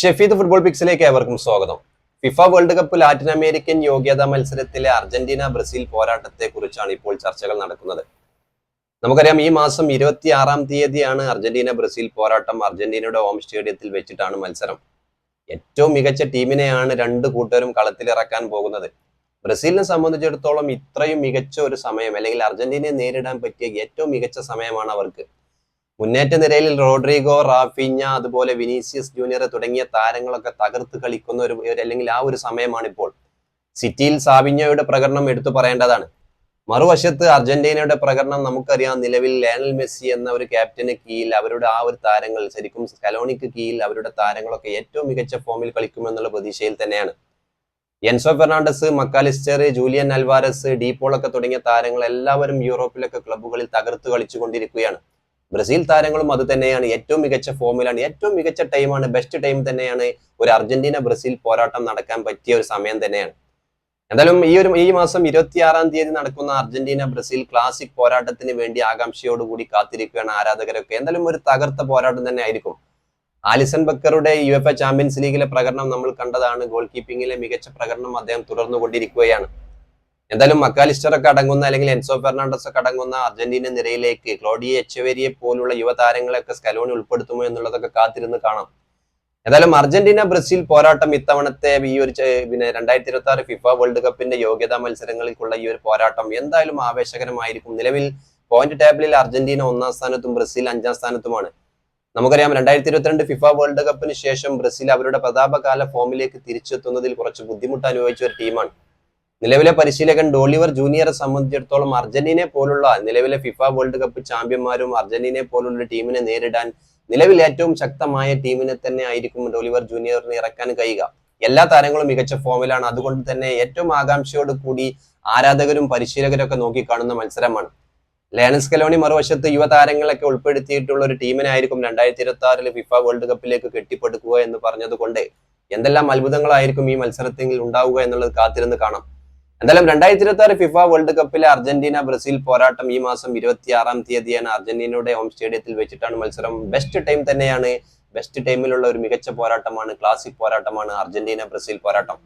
Shefeed football പിക്സിലേക്ക് ഏവർക്കും സ്വാഗതം. FIFA world cup Latin American യോഗ്യതാ മത്സരത്തിലെ അർജന്റീന ബ്രസീൽ പോരാട്ടത്തെ കുറിച്ചാണ് ഇപ്പോൾ ചർച്ചകൾ നടക്കുന്നത്. നമുക്കറിയാം ഈ മാസം ഇരുപത്തി ആറാം തീയതിയാണ് അർജന്റീന ബ്രസീൽ പോരാട്ടം. അർജന്റീനയുടെ ഹോം സ്റ്റേഡിയത്തിൽ വെച്ചിട്ടാണ് മത്സരം. ഏറ്റവും മികച്ച ടീമിനെയാണ് രണ്ട് കൂട്ടരും കളത്തിലിറക്കാൻ പോകുന്നത്. ബ്രസീലിനെ സംബന്ധിച്ചിടത്തോളം ഇത്രയും മികച്ച ഒരു സമയം അല്ലെങ്കിൽ അർജന്റീനയെ നേരിടാൻ പറ്റിയ ഏറ്റവും മികച്ച സമയമാണ് അവർക്ക്. മുന്നേറ്റ നിരയിൽ റോഡ്രിഗോ റാഫിഞ്ഞ അതുപോലെ വിനീസിയസ് ജൂനിയർ തുടങ്ങിയ താരങ്ങളൊക്കെ തകർത്ത് കളിക്കുന്ന ഒരു അല്ലെങ്കിൽ ആ ഒരു സമയമാണ് ഇപ്പോൾ സിറ്റിയിൽ സാവിഞ്ഞോയുടെ പ്രകടനം എടുത്തു പറയേണ്ടതാണ്. മറുവശത്ത് അർജന്റീനയുടെ പ്രകടനം നമുക്കറിയാം നിലവിൽ ലയണൽ മെസ്സി എന്ന ഒരു ക്യാപ്റ്റന് കീഴിൽ അവരുടെ ആ ഒരു താരങ്ങൾ ശരിക്കും സ്കലോണിക്ക് കീഴിൽ അവരുടെ താരങ്ങളൊക്കെ ഏറ്റവും മികച്ച ഫോമിൽ കളിക്കുമെന്നുള്ള പ്രതീക്ഷയിൽ തന്നെയാണ്. Enzo Fernandez Mac Allister Julian Alvarez ഡീപോളൊക്കെ തുടങ്ങിയ താരങ്ങൾ എല്ലാവരും യൂറോപ്പിലൊക്കെ ക്ലബ്ബുകളിൽ തകർത്ത് കളിച്ചുകൊണ്ടിരിക്കുകയാണ്. ബ്രസീൽ താരങ്ങളും അത് തന്നെയാണ്. ഏറ്റവും മികച്ച ഫോമിലാണ് ഏറ്റവും മികച്ച ടൈമാണ് ബെസ്റ്റ് ടൈം തന്നെയാണ് ഒരു അർജന്റീന ബ്രസീൽ പോരാട്ടം നടക്കാൻ പറ്റിയ ഒരു സമയം തന്നെയാണ്. എന്തായാലും ഈ ഒരു ഈ മാസം ഇരുപത്തിയാറാം തീയതി നടക്കുന്ന അർജന്റീന ബ്രസീൽ ക്ലാസിക് പോരാട്ടത്തിന് വേണ്ടി ആകാംക്ഷയോടുകൂടി കാത്തിരിക്കുകയാണ് ആരാധകരൊക്കെ. എന്തായാലും ഒരു തകർത്ത പോരാട്ടം തന്നെ ആയിരിക്കും. Alisson ബക്കറുടെ U F A Champions League പ്രകടനം നമ്മൾ കണ്ടതാണ്. ഗോൾ കീപ്പിംഗിലെ മികച്ച പ്രകടനം അദ്ദേഹം തുടർന്നുകൊണ്ടിരിക്കുകയാണ്. എന്തായാലും മക്കാലിസ്റ്റർ ഒക്കെ അടങ്ങുന്ന അല്ലെങ്കിൽ എൻസോ ഫെർണാണ്ടസ് ഒക്കെ അടങ്ങുന്ന അർജന്റീന നിരയിലേക്ക് ക്ലോഡിയ എച്ചവേരിയെ പോലുള്ള യുവതാരങ്ങളെയൊക്കെ സ്കലോണി ഉൾപ്പെടുത്തുമോ എന്നുള്ളതൊക്കെ കാത്തിരുന്ന് കാണാം. എന്തായാലും അർജന്റീന ബ്രസീൽ പോരാട്ടം ഇത്തവണത്തെ ഈ ഒരു പിന്നെ രണ്ടായിരത്തി ഇരുപത്തി ആറ് ഫിഫ വേൾഡ് കപ്പിന്റെ യോഗ്യതാ മത്സരങ്ങൾക്കുള്ള ഈ ഒരു പോരാട്ടം എന്തായാലും ആവേശകരമായിരിക്കും. നിലവിൽ പോയിന്റ് ടേബിളിൽ അർജന്റീന ഒന്നാം സ്ഥാനത്തും ബ്രസീൽ അഞ്ചാം സ്ഥാനത്തുമാണ്. നമുക്കറിയാം രണ്ടായിരത്തി ഇരുപത്തിരണ്ട് ഫിഫ വേൾഡ് കപ്പിന് ശേഷം ബ്രസീൽ അവരുടെ പ്രതാപകാല ഫോമിലേക്ക് തിരിച്ചെത്തുന്നതിൽ കുറച്ച് ബുദ്ധിമുട്ട് അനുഭവിച്ച ഒരു ടീമാണ്. നിലവിലെ പരിശീലകൻ ഡോളിവർ ജൂനിയറെ സംബന്ധിച്ചിടത്തോളം അർജന്റീനയെ പോലുള്ള നിലവിലെ ഫിഫ വേൾഡ് കപ്പ് ചാമ്പ്യന്മാരും അർജന്റീനയെ പോലുള്ള ടീമിനെ നേരിടാൻ നിലവിൽ ഏറ്റവും ശക്തമായ ടീമിനെ തന്നെ ആയിരിക്കും ഡോളിവർ ജൂനിയറിന് ഇറക്കാൻ കഴിയുക. എല്ലാ താരങ്ങളും മികച്ച ഫോമിലാണ്. അതുകൊണ്ട് തന്നെ ഏറ്റവും ആകാംക്ഷയോട് കൂടി ആരാധകരും പരിശീലകരും ഒക്കെ നോക്കിക്കാണുന്ന മത്സരമാണ്. ലയണസ് കലോണി മറുവശത്ത് യുവതാരങ്ങളൊക്കെ ഉൾപ്പെടുത്തിയിട്ടുള്ള ഒരു ടീമിനായിരിക്കും രണ്ടായിരത്തി ഇരുപത്തി ആറിൽ ഫിഫ വേൾഡ് കപ്പിലേക്ക് കെട്ടിപ്പടുക്കുക എന്ന് പറഞ്ഞതുകൊണ്ട് എന്തെല്ലാം അത്ഭുതങ്ങളായിരിക്കും ഈ മത്സരത്തിൽ ഉണ്ടാവുക എന്നുള്ളത് കാത്തിരുന്ന് കാണാം. എന്തായാലും രണ്ടായിരത്തി ഇരുപത്തി ആറ് ഫിഫ വേൾഡ് കപ്പിലെ അർജന്റീന ബ്രസീൽ പോരാട്ടം ഈ മാസം ഇരുപത്തിയാറാം തീയതിയാണ് അർജന്റീനയുടെ ഹോം സ്റ്റേഡിയത്തിൽ വെച്ചിട്ടാണ് മത്സരം. ബെസ്റ്റ് ടൈം തന്നെയാണ്. ബെസ്റ്റ് ടൈമിലുള്ള ഒരു മികച്ച പോരാട്ടമാണ് ക്ലാസിക് പോരാട്ടമാണ് അർജന്റീന ബ്രസീൽ പോരാട്ടം.